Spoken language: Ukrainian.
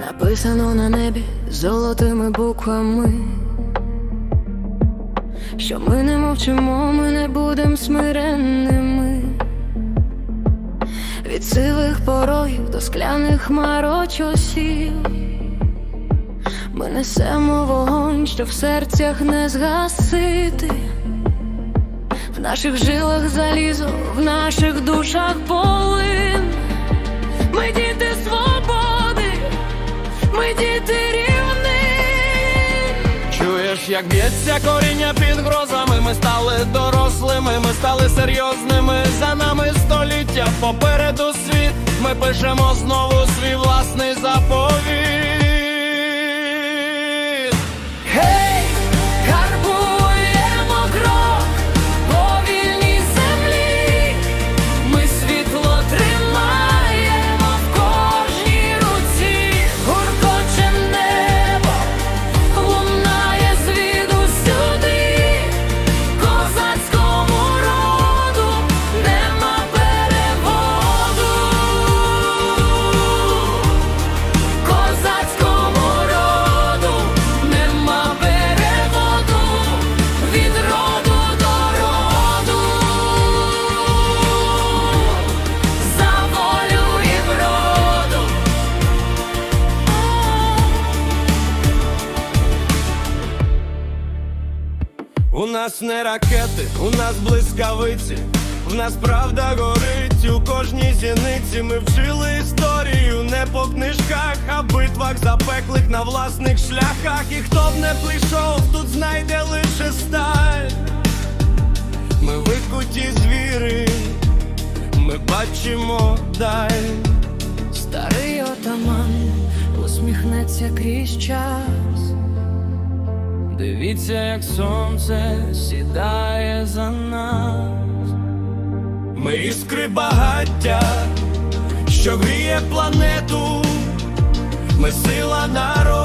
Написано на небі золотими буквами, що ми не мовчимо, ми не будем смиренними. Від сивих порогів до скляних хмар часів Ми несемо вогонь, що в серцях не згасити. В наших жилах залізо, в наших душах полин. Як б'ється коріння під грозами, ми стали дорослими, ми стали серйозними. За нами століття, попереду світ. Ми пишемо знову свій власний заповіт. У нас не ракети, у нас блискавиці, в нас правда горить у кожній зіниці. Ми вчили історію не по книжках, а битвах запеклих на власних шляхах. І хто б не прийшов, тут знайде лише сталь. Ми викуті звіри, ми бачимо даль. Старий отаман усміхнеться крізь час. Дивіться, як сонце сідає за нас. Ми іскри багаття, що гріє планету, ми сила народу.